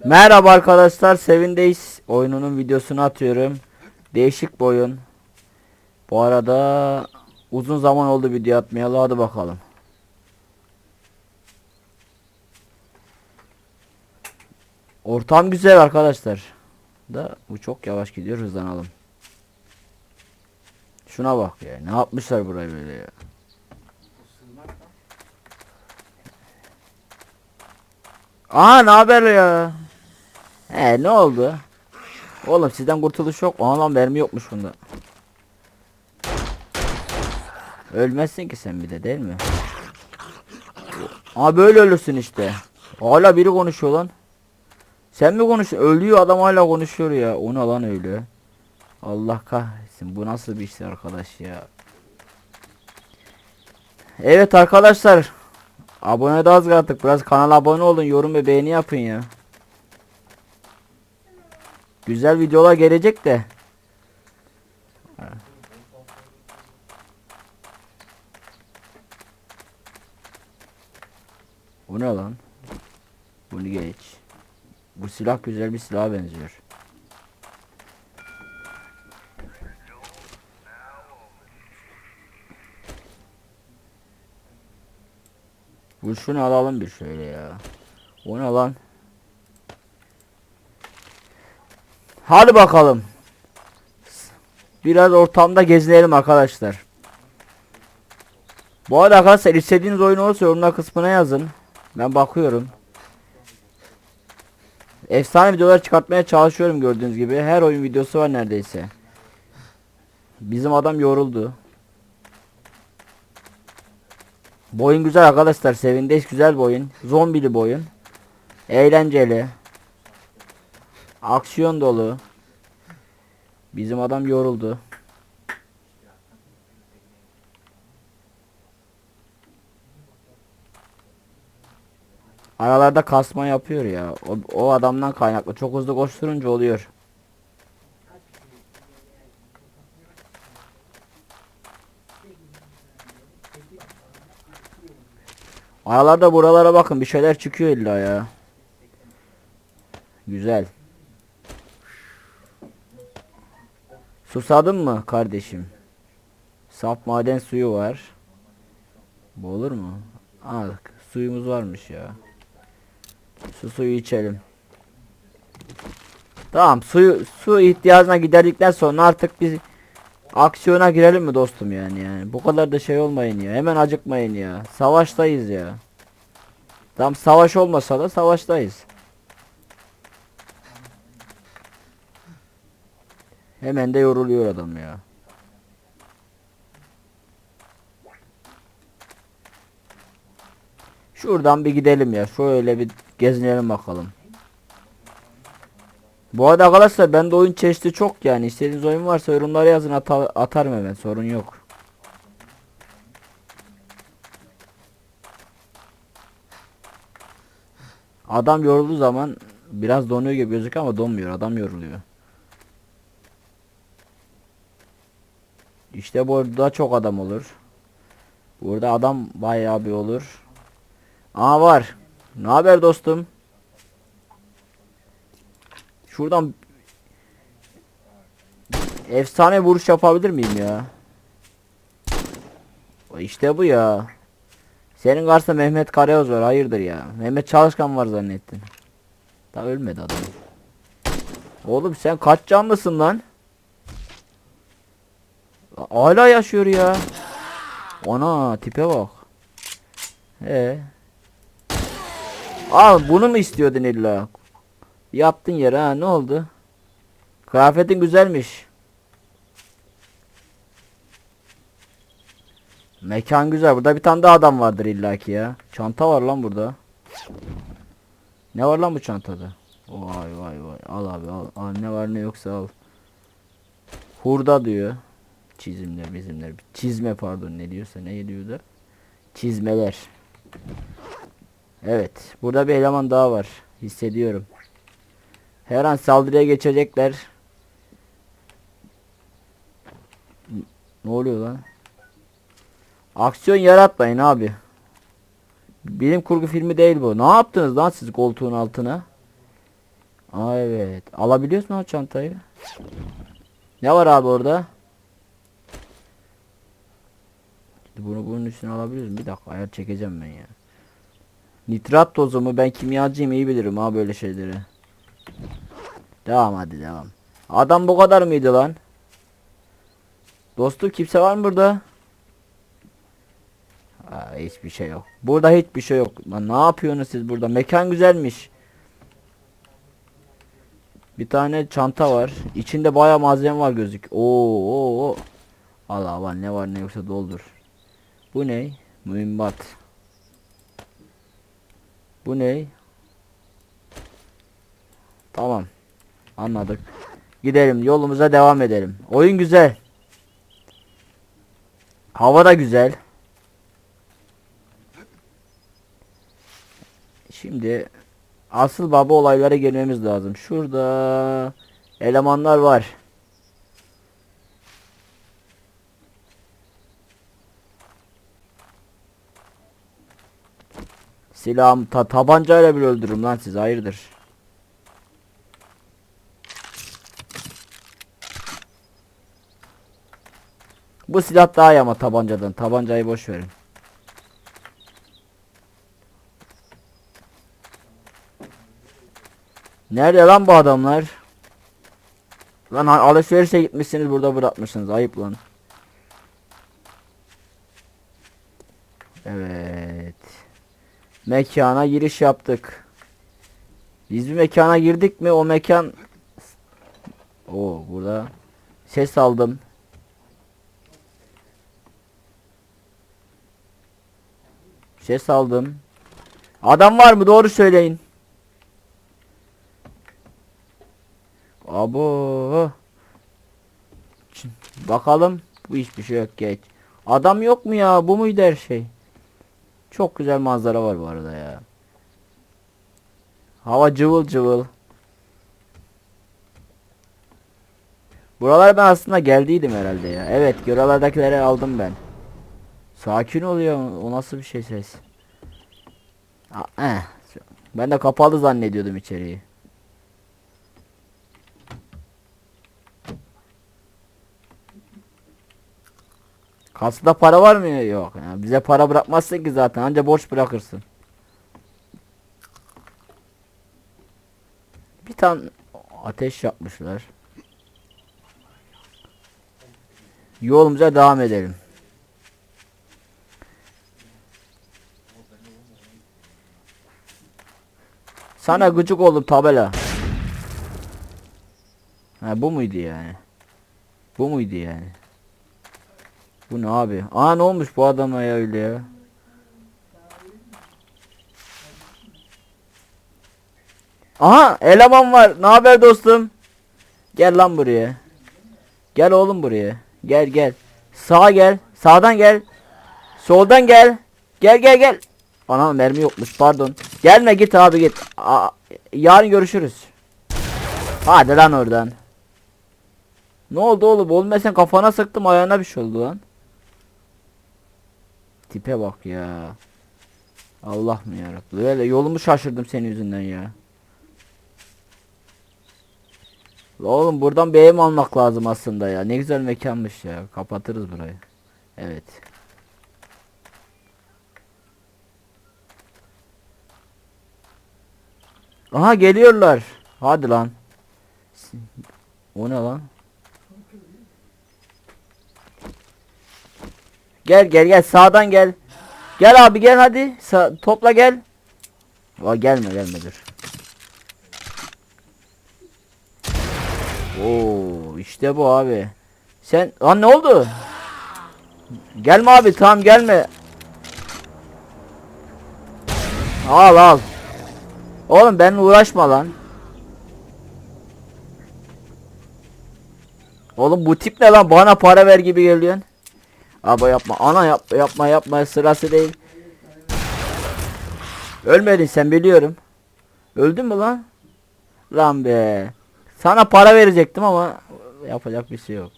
Merhaba arkadaşlar, Sevindeyiz oyununun videosunu atıyorum. Değişik bir oyun. Bu arada uzun zaman oldu video atmayalı hadi bakalım. Ortam güzel arkadaşlar. Da bu çok yavaş gidiyor hızlanalım. Şuna bak ya. Ne yapmışlar burayı böyle ya. Aa ne haber ya? He ne oldu? Oğlum sizden kurtuluş yok. Aa lan mermi yokmuş bunda. Ölmezsin ki sen bir de değil mi? Aa böyle ölürsün işte. Hala biri konuşuyor lan. Sen mi konuşuyorsun? Ölüyor adam hala konuşuyor ya. O ne lan öyle? Allah kahretsin. Bu nasıl bir işler arkadaş ya. Evet arkadaşlar. Abone de az kaldık. Biraz kanala abone olun. Yorum ve beğeni yapın ya. Güzel videolar gelecek de. Bu ne lan? Bunu geç. Bu silah güzel bir silaha benziyor. Bu şunu alalım bir şöyle ya. O ne lan? Hadi bakalım. Biraz ortamda gezinelim arkadaşlar. Bu arada arkadaşlar istediğiniz oyun olursa yorumlar kısmına yazın. Ben bakıyorum. Efsane videolar çıkartmaya çalışıyorum gördüğünüz gibi. Her oyun videosu var neredeyse. Bizim adam yoruldu. Bu oyun güzel arkadaşlar. Sevindeyiz güzel bir oyun. Zombili bir oyun. Eğlenceli. Aksiyon dolu. Bizim adam yoruldu. Aralarda kasma yapıyor ya. O, o adamdan kaynaklı. Çok hızlı koşturunca oluyor. Aralarda buralara bakın bir şeyler çıkıyor illa ya. Güzel. Susadın mı kardeşim? Saf maden suyu var. Bu olur mu? Aa, suyumuz varmış ya. Su suyu içelim. Tamam suyu su ihtiyacına giderdikten sonra artık biz aksiyona girelim mi dostum yani yani. Bu kadar da şey olmayın ya. Hemen acıkmayın ya. Savaştayız ya. Tam savaş olmasa da savaştayız. Hemen de yoruluyor adam ya. Şuradan bir gidelim ya. Şöyle bir gezinelim bakalım. Bu arada arkadaşlar bende oyun çeşidi çok yani. İstediğiniz oyun varsa yorumlara yazın ata- atarım hemen sorun yok. Adam yorulduğu zaman biraz donuyor gibi gözüküyor ama donmuyor. Adam yoruluyor. İşte burada çok adam olur. Burada adam bayağı bir olur. Aa var. Ne haber dostum? Şuradan efsane vuruş yapabilir miyim ya? İşte bu ya. Senin karşısında Mehmet Karayoz var. Hayırdır ya? Mehmet Çalışkan var zannettin. Daha ölmedi adam. Oğlum sen kaç canlısın lan? Hala yaşıyor ya. Ana tipe bak. He. Al bunu mu istiyordun illa? Yaptın yere ha ne oldu? Kıyafetin güzelmiş. Mekan güzel. Burada bir tane daha adam vardır illaki ya. Çanta var lan burada. Ne var lan bu çantada? Vay vay vay. Al abi al. al. Ne var ne yoksa al. Hurda diyor. Çizimler bizimler. Çizme pardon ne diyorsa ne diyor da. Çizmeler. Evet. Burada bir eleman daha var. Hissediyorum. Her an saldırıya geçecekler. Ne oluyor lan? Aksiyon yaratmayın abi. Bilim kurgu filmi değil bu. Ne yaptınız lan siz koltuğun altına? Aa evet. Alabiliyoruz mu o çantayı? Ne var abi orada? Bunu bunun üstüne alabiliyoruz. Bir dakika ayar çekeceğim ben ya. Nitrat tozu mu? Ben kimyacıyım iyi bilirim ha böyle şeyleri. Devam hadi devam. Adam bu kadar mıydı lan? Dostum kimse var mı burada? Aa, hiçbir şey yok. Burada hiçbir şey yok. Lan ne yapıyorsunuz siz burada? Mekan güzelmiş. Bir tane çanta var. İçinde baya malzeme var gözük. Oo. Allah var ne var ne yoksa doldur. Bu ne? Mühimmat. Bu ne? Tamam. Anladık. Gidelim yolumuza devam edelim. Oyun güzel. Hava da güzel. Şimdi asıl baba olaylara gelmemiz lazım. Şurada elemanlar var. Silahım ta tabancayla bile öldürürüm lan siz hayırdır. Bu silah daha iyi ama tabancadan. Tabancayı boş verin. Nerede lan bu adamlar? Lan alışverişe gitmişsiniz burada bırakmışsınız. Ayıp lan. Evet. Mekana giriş yaptık. Biz bir mekana girdik mi o mekan O burada ses aldım. Ses aldım. Adam var mı? Doğru söyleyin. Abo. Bakalım. Bu hiçbir şey yok geç. Adam yok mu ya? Bu muydu her şey? Çok güzel manzara var bu arada ya. Hava cıvıl cıvıl. Buralara ben aslında geldiydim herhalde ya. Evet, buralardakileri aldım ben. Sakin oluyor. O nasıl bir şey ses? Eh. Ben de kapalı zannediyordum içeriği. Kasada para var mı? Yok. Ya bize para bırakmazsın ki zaten. Anca borç bırakırsın. Bir tane ateş yapmışlar. Yolumuza devam edelim. Sana gıcık oldum tabela. Ha bu muydu yani? Bu muydu yani? Bu ne abi? Aa ne olmuş bu adama ya öyle ya? Aha eleman var. Ne haber dostum? Gel lan buraya. Gel oğlum buraya. Gel gel. Sağa gel. Sağdan gel. Soldan gel. Gel gel gel. Ana mermi yokmuş pardon. Gelme git abi git. Aa, yarın görüşürüz. Hadi lan oradan. Ne oldu oğlum? Sen kafana sıktım ayağına bir şey oldu lan. Tipe bak ya. Allah mı yarabbim. Böyle yolumu şaşırdım senin yüzünden ya. La Oğlum buradan bir ev almak lazım aslında ya. Ne güzel mekanmış ya. Kapatırız burayı. Evet. Aha geliyorlar. Hadi lan. O ne lan? Gel gel gel sağdan gel. Gel abi gel hadi. Sa topla gel. Aa, gelme gelme dur. Oo işte bu abi. Sen lan ne oldu? Gelme abi tamam gelme. Al al. Oğlum benimle uğraşma lan. Oğlum bu tip ne lan bana para ver gibi geliyorsun. Abi yapma ana yap yapma yapma sırası değil. Ölmedin sen biliyorum. Öldün mü lan? Lan be. Sana para verecektim ama yapacak bir şey yok.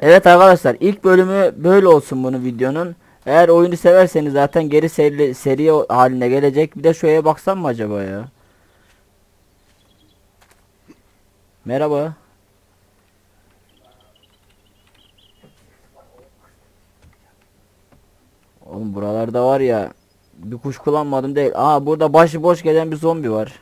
Evet arkadaşlar ilk bölümü böyle olsun bunu videonun. Eğer oyunu severseniz zaten geri seri, seri haline gelecek. Bir de şöyle baksam mı acaba ya? Merhaba. Oğlum buralarda var ya bir kuş kullanmadım değil. Aa burada başı boş gelen bir zombi var.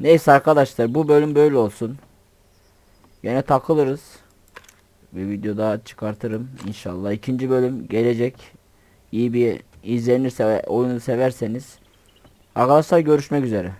Neyse arkadaşlar bu bölüm böyle olsun. Yine takılırız. Bir video daha çıkartırım inşallah. İkinci bölüm gelecek. İyi bir izlenirse ve oyunu severseniz. Arkadaşlar görüşmek üzere.